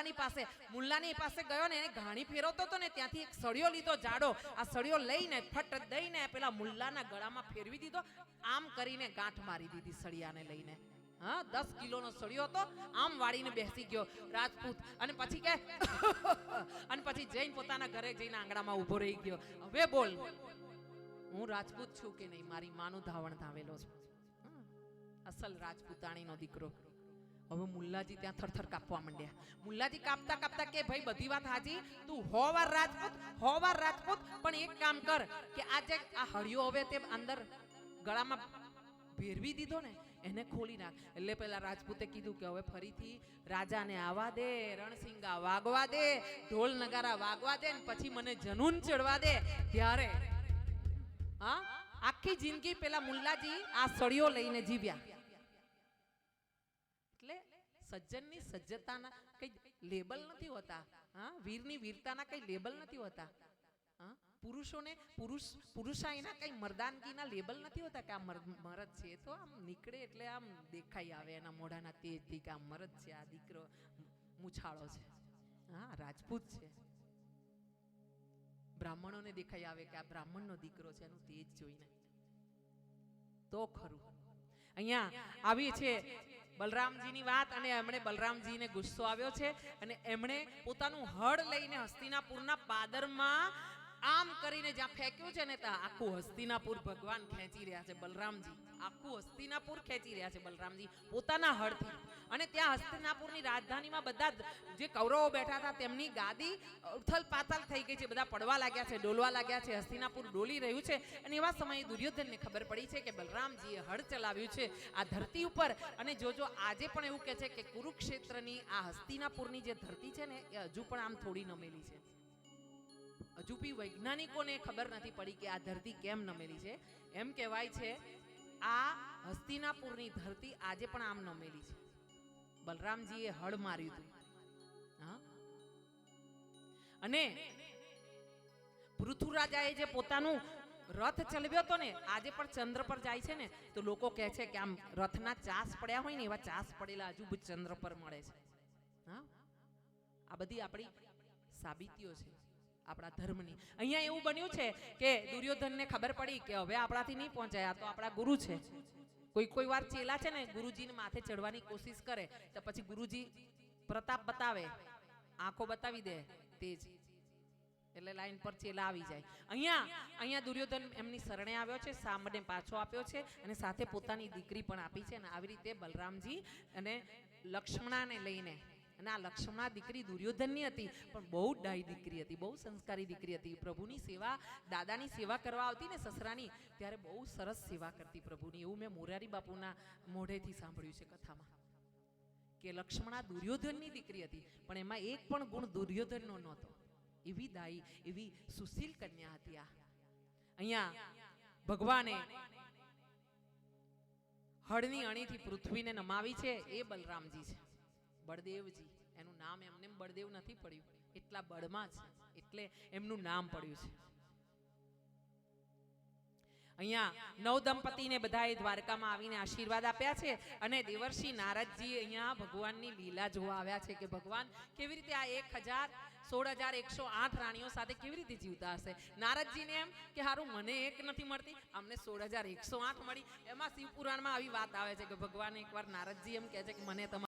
મુલ્લાની પાસે. મુલ્લાની પાસે ગયો ને એને ઘાણી ફેરવતો હતો ને ત્યાંથી એક સળિયો લીધો જાડો. આ સળિયો લઈને ફટ દઈને પેલા મુલ્લાના ગળામાં ફેરવી દીધો. આમ કરીને ગાંઠ મારી દીધી સળિયાને લઈને. હા, દસ કિલોનો સળિયો હતો. આમ વાળીને બેસી ગયો રાજપૂત. અને પછી કે, અને પછી જઈને પોતાના ઘરે જઈને આંગણામાં ઊભો રહી ગયો. હવે બોલ, હું રાજપૂત છું કે નહીં? મારી માનું ધાવણ ધાવેલો છું. અસલ રાજપૂતાણીનો દીકરો. હવે મુલ્લાજી ત્યાં થરથર કાપવા માંડ્યા. મુલ્લાજી કાપતા કાપતા કે, ભાઈ, બધી વાત હાજી તું હો વાર રાજપૂત હો વાર રાજપૂત, પણ એક કામ કર કે આ જે આ હળિયો હવે તે અંદર ગળામાં ભેરવી દીધો ને, એને ખોલી નાખ. એટલે પેલા રાજપૂતે કીધું કે, હવે ફરીથી રાજાને આવા દે, રણસિંગા વાગવા દે, ઢોલ નગારા વાગવા દે ને પછી મને જનૂન ચડવા દે. ત્યારે, હા, આખી જિંદગી પેલા મુલ્લાજી આ સળિયો લઈને જીવ્યા. સજ્જનની સજ્જતાના કઈ લેબલ નથી હોતા. હા, વીરની વીરતાના કઈ લેબલ નથી હોતા. હા, પુરુષોને પુરુષ પુરુષાઈના કઈ મર્દાનગીના લેબલ નથી હોતા કે આ મરદ છે તો આમ નીકળે એટલે આમ દેખાઈ આવે એના મોઢાના તેજથી કે આ મરદ છે, આ દીકરો મૂછાળો છે. હા, રાજપૂત છે. બ્રાહ્મણોને દેખાઈ આવે કે આ બ્રાહ્મણનો દીકરો છે, એનું તેજ જોઈને. તો ખરું. અહીંયા આવી છે બલરામજીની વાત અને એમણે બલરામજીને ગુસ્સો આવ્યો છે અને એમણે પોતાનું હળ લઈને હસ્તિનાપુરના પાદરમાં આમ કરીને જ્યાં ફેંક્યું છે ને ત્યાં આખું હસ્તિનાપુર ભગવાન ખેંચી રહ્યા છે બલરામજી. આખું હસ્તિનાપુર ખેંચી રહ્યા છે બલરામજી. પોતાના હળથી. અને ત્યાં હસ્તિનાપુરની રાજધાનીમાં બધા જે કૌરવો બેઠા હતા તેમની ગાદી ઉથલ પાથલ થઈ ગઈ છે. બધા પડવા લાગ્યા છે, ડોલવા લાગ્યા છે. હસ્તિનાપુર ડોલી રહ્યું છે. અને એવા સમયે દુર્યોધનને ખબર પડી છે કે બલરામજીએ હળ ચલાવ્યું છે આ ધરતી ઉપર. અને જોજો આજે પણ એવું કહે છે કે કુરુક્ષેત્રની આ હસ્તિનાપુરની જે ધરતી છે ને એ હજુ પણ આમ થોડી નમેલી છે. હજુ બી વૈજ્ઞાનિકોને ખબર નથી પડી કે આ ધરતી કેમ નમેલી છે. એમ કહેવાય છે, આ હસ્તિનાપુરની ધરતી આજે પણ આમ નમેલી છે. બલરામજીએ હળ માર્યું હતું. હા? અને પૃથુરાજાએ જે પોતાનું રથ ચલાવ્યો હતો ને, આજે પણ ચંદ્ર પર જાય છે ને, તો લોકો કહે છે કે આમ રથના ચાસ પડ્યા હોય ને, એવા ચાસ પડેલા હજુ ચંદ્ર પર મળે છે. હા? આ બધી આપણી સાબિતીઓ છે. આપણા ધર્મની. અહીંયા એવું બન્યું છે કે દુર્યોધનને ખબર પડી કે હવે આપણાથી નહીં પહોંચાય, આ તો આપણા ગુરુ છે. કોઈ કોઈ વાર ચેલા છે ને ગુરુજીને માથે ચડવાની કોશિશ કરે, તો પછી ગુરુજી પ્રતાપ બતાવે, આંખો બતાવી દે, તેજ. એટલે લાઈન પર ચેલા આવી જાય. અહીંયા અહીંયા દુર્યોધન એમની શરણે આવ્યો છે સામને પાછો આપ્યો છે અને સાથે પોતાની દીકરી પણ આપી છે અને આવી રીતે બલરામજી અને લક્ષ્મણાને લઈને અને આ લક્ષ્મણા દીકરી દુર્યોધનની હતી, પણ બહુ ડાઈ દીકરી હતી, બહુ સંસ્કારી દીકરી હતી. પ્રભુની સેવા, દાદાની સેવા કરવા આવતી ને સસરાની, ત્યારે બહુ સરસ સેવા કરતી પ્રભુની. એવું મેં મોરારી બાપુના મોઢેથી સાંભળ્યું છે કથામાં. કે લક્ષ્મણા દુર્યોધનની દીકરી હતી, પણ એમાં એક પણ ગુણ દુર્યોધનનો નહોતો. એવી દાઈ, એવી સુશીલ કન્યા હતી આ. અહીંયા ભગવાને હળની અણીથી પૃથ્વીને નમાવી છે, એ બલરામજી છે. બળદેવજી. એનું નામ એમને બળદેવ નથી પડ્યું. એટલા બળમાં છે. એટલે એમનું નામ પડ્યું છે. અહીંયા નવ દંપતીને બધાએ દ્વારકામાં આવીને આશીર્વાદ આપ્યા છે અને દેવર્ષિ નારદજી અહીંયા ભગવાનની લીલા જોવા આવ્યા છે કે ભગવાન, કેવી રીતે આ એક હજાર સોળ હજાર એકસો આઠ રાણીઓ સાથે કેવી રીતે જીવતા હશે? નારદજીને એમ કે સારું મને એક નથી મળતી, અમને સોળ હજાર એકસો આઠ મળી. એમાં શિવપુરાણમાં આવી વાત આવે છે કે ભગવાન એકવાર નારદજી એમ કહે છે કે મને તમારા